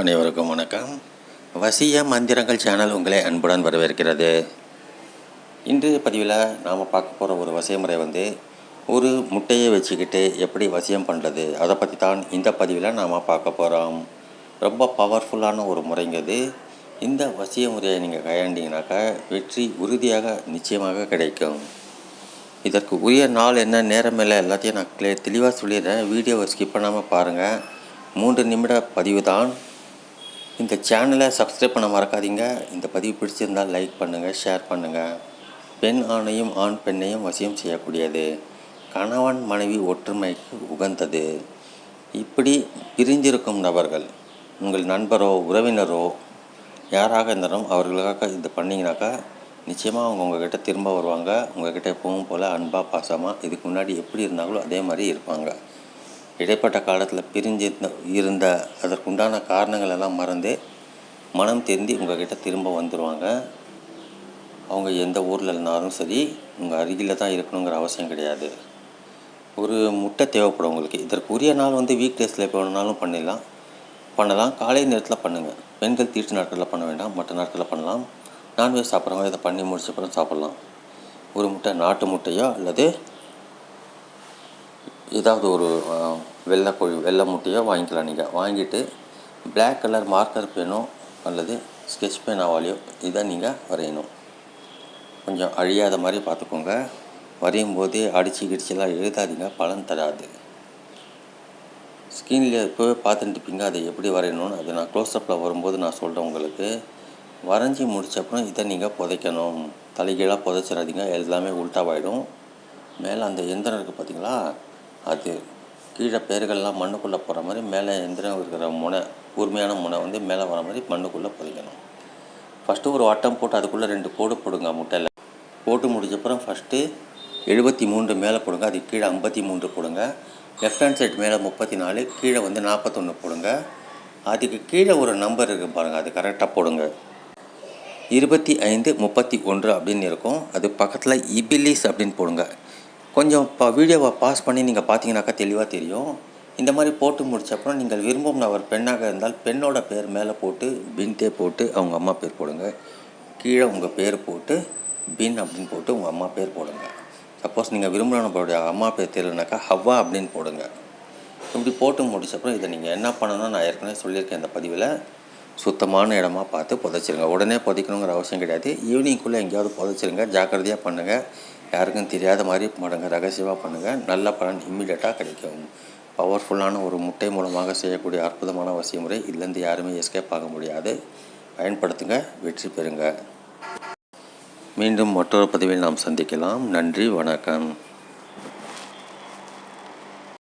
அனைவருக்கும் வணக்கம். வசிய மந்திரங்கள் சேனல் உங்களை அன்புடன் வரவேற்கிறது. இன்றைய பதிவில் நாம் பார்க்க போகிற ஒரு வசிய முறை வந்து ஒரு முட்டையை வச்சுக்கிட்டு எப்படி வசியம் பண்ணுறது அதை பற்றி தான் இந்த பதிவில் நாம் பார்க்க போகிறோம் ரொம்ப பவர்ஃபுல்லான ஒரு முறைங்கிறது இந்த வசிய முறையை நீங்கள் கையாண்டிங்கனாக்கா வெற்றி உறுதியாக நிச்சயமாக கிடைக்கும். இதற்கு உரிய நாள் என்ன நேரம் இல்லை எல்லாத்தையும் நான் கிளியர் தெளிவாக சொல்லிடுறேன். வீடியோவை ஸ்கிப் பண்ணாமல் பாருங்கள் மூன்று நிமிட பதிவு தான். இந்த சேனலை சப்ஸ்கிரைப் பண்ண மறக்காதீங்க. இந்த பதிவு பிடிச்சிருந்தால் லைக் பண்ணுங்கள் ஷேர் பண்ணுங்கள் பெண் ஆணையும் ஆண் பெண்ணையும் வசியம் செய்யக்கூடியது. கணவன் மனைவி ஒற்றுமைக்கு உகந்தது. இப்படி பிரிஞ்சிருக்கும் நபர்கள் உங்கள் நண்பரோ உறவினரோ யாராக இருந்தாலும் அவர்களுக்காக இது பண்ணிங்கனாக்கா நிச்சயமாக அவங்க உங்ககிட்ட திரும்ப வருவாங்க. உங்ககிட்ட எப்பவும் போல் அன்பாக பாசமாக இதுக்கு முன்னாடி எப்படி இருந்தாங்களோ அதே மாதிரி இருப்பாங்க. இடைப்பட்ட காலத்தில் பிரிஞ்சு இருந்த இருந்த அதற்குண்டான காரணங்கள் எல்லாம் மறந்து மனம் தெரிந்து உங்கள்கிட்ட திரும்ப வந்துடுவாங்க அவங்க எந்த ஊரில் இருந்தாலும் சரி உங்கள் அருகில் தான் இருக்கணுங்கிற அவசியம் கிடையாது. ஒரு முட்டை தேவைப்படும் உங்களுக்கு. இதற்குரிய நாள் வந்து வீக் டேஸில் எப்போ பண்ணிடலாம். பண்ணலாம். காலை நேரத்தில் பண்ணுங்கள் பெண்கள் தீட்டு நாட்களில் பண்ண வேண்டாம். மற்ற நாட்களில் பண்ணலாம். நான்வெஜ் சாப்பிட்றவங்க இதை பண்ணி முடிச்ச அப்புறம் சாப்பிட்லாம். ஒரு முட்டை நாட்டு முட்டையோ அல்லது ஏதாவது ஒரு வெள்ளை கோழி வெள்ளை முட்டையோ வாங்கிக்கலாம் நீங்கள் வாங்கிட்டு பிளாக் கலர் மார்க்கர் பேனோ அல்லது ஸ்கெட்ச் பேனாவாலேயோ இதை நீங்கள் வரையணும். கொஞ்சம் அழியாத மாதிரி பார்த்துக்கோங்க. வரையும் போதே அடிச்சு கிடிச்செல்லாம் எழுதாதீங்க பலன் தராது. ஸ்க்ரீனில் இப்போவே பார்த்துட்டுப்பீங்க அதை எப்படி வரையணும்னு. அதை நான் க்ளோஸ்அப்பில் வரும்போது நான் சொல்கிறேன் உங்களுக்கு. வரைஞ்சி முடிச்சப்புறம் இதை நீங்கள் புதைக்கணும். தலைகீழாக புதைச்சிடாதீங்க எல்லாமே உல்ட்டாவாயிடும் மேலே அந்த எந்திரம் இருக்குது பார்த்தீங்களா? அது கீழே பேர்கள்லாம் மண்ணுக்குள்ளே போகிற மாதிரி மேலே எந்திரம் இருக்கிற முனை கூர்மையான முனை வந்து மேலே வர மாதிரி மண்ணுக்குள்ளே புதைக்கணும் ஃபஸ்ட்டு ஒரு வட்டம் போட்டு அதுக்குள்ளே ரெண்டு கோடு போடுங்க முட்டையில். போட்டு முடிஞ்சப்புறம் ஃபஸ்ட்டு எழுபத்தி மூன்று மேலே போடுங்க அதுக்கு கீழே ஐம்பத்தி மூன்று போடுங்க. லெஃப்ட் ஹேண்ட் சைடு மேலே முப்பத்தி நாலு கீழே வந்து நாற்பத்தொன்று போடுங்க. அதுக்கு கீழே ஒரு நம்பர் இருக்குது பாருங்கள் அது கரெக்டாக போடுங்க. இருபத்தி ஐந்து முப்பத்தி ஒன்று அப்படின்னு இருக்கும். அது பக்கத்தில் இபிலிஸ் அப்படின்னு போடுங்க. கொஞ்சம் இப்போ வீடியோவை பாஸ் பண்ணி நீங்கள் பார்த்தீங்கன்னாக்கா தெளிவாக தெரியும். இந்த மாதிரி போட்டு முடிச்ச அப்புறம் நீங்கள் விரும்பும் அவர் பெண்ணாக இருந்தால் பெண்ணோட பேர் மேலே போட்டு பின்தே போட்டு அவங்க அம்மா பேர் போடுங்க. கீழே உங்கள் பேர் போட்டு பின் அப்படின்னு போட்டு உங்கள் அம்மா பேர் போடுங்க. சப்போஸ் நீங்கள் விரும்புகிற நபருடைய அம்மா பேர் தெரியலனாக்கா ஹவ்வா அப்படின்னு போடுங்க. இப்படி போட்டு முடிச்சப்புறம் இதை நீங்கள் என்ன பண்ணணும்னு நான் ஏற்கனவே சொல்லியிருக்கேன் இந்த பதிவில். சுத்தமான இடமா பார்த்து புதைச்சிருங்க. உடனே புதைக்கணுங்கிற அவசியம் கிடையாது. ஈவினிங்குள்ளே எங்கேயாவது புதைச்சிருங்க. ஜாக்கிரதையாக பண்ணுங்கள் யாருக்கும் தெரியாத மாதிரி பண்ணுங்க ரகசியமாக பண்ணுங்கள் நல்ல பலன் இம்மிடியட்டாக கிடைக்கும். பவர்ஃபுல்லான ஒரு முட்டை மூலமாக செய்யக்கூடிய அற்புதமான வசிய முறை இதுலேருந்து யாருமே எஸ்கேப் ஆக முடியாது. பயன்படுத்துங்க வெற்றி பெறுங்க. மீண்டும் மற்றொரு பதிவில் நாம் சந்திக்கலாம். நன்றி வணக்கம்.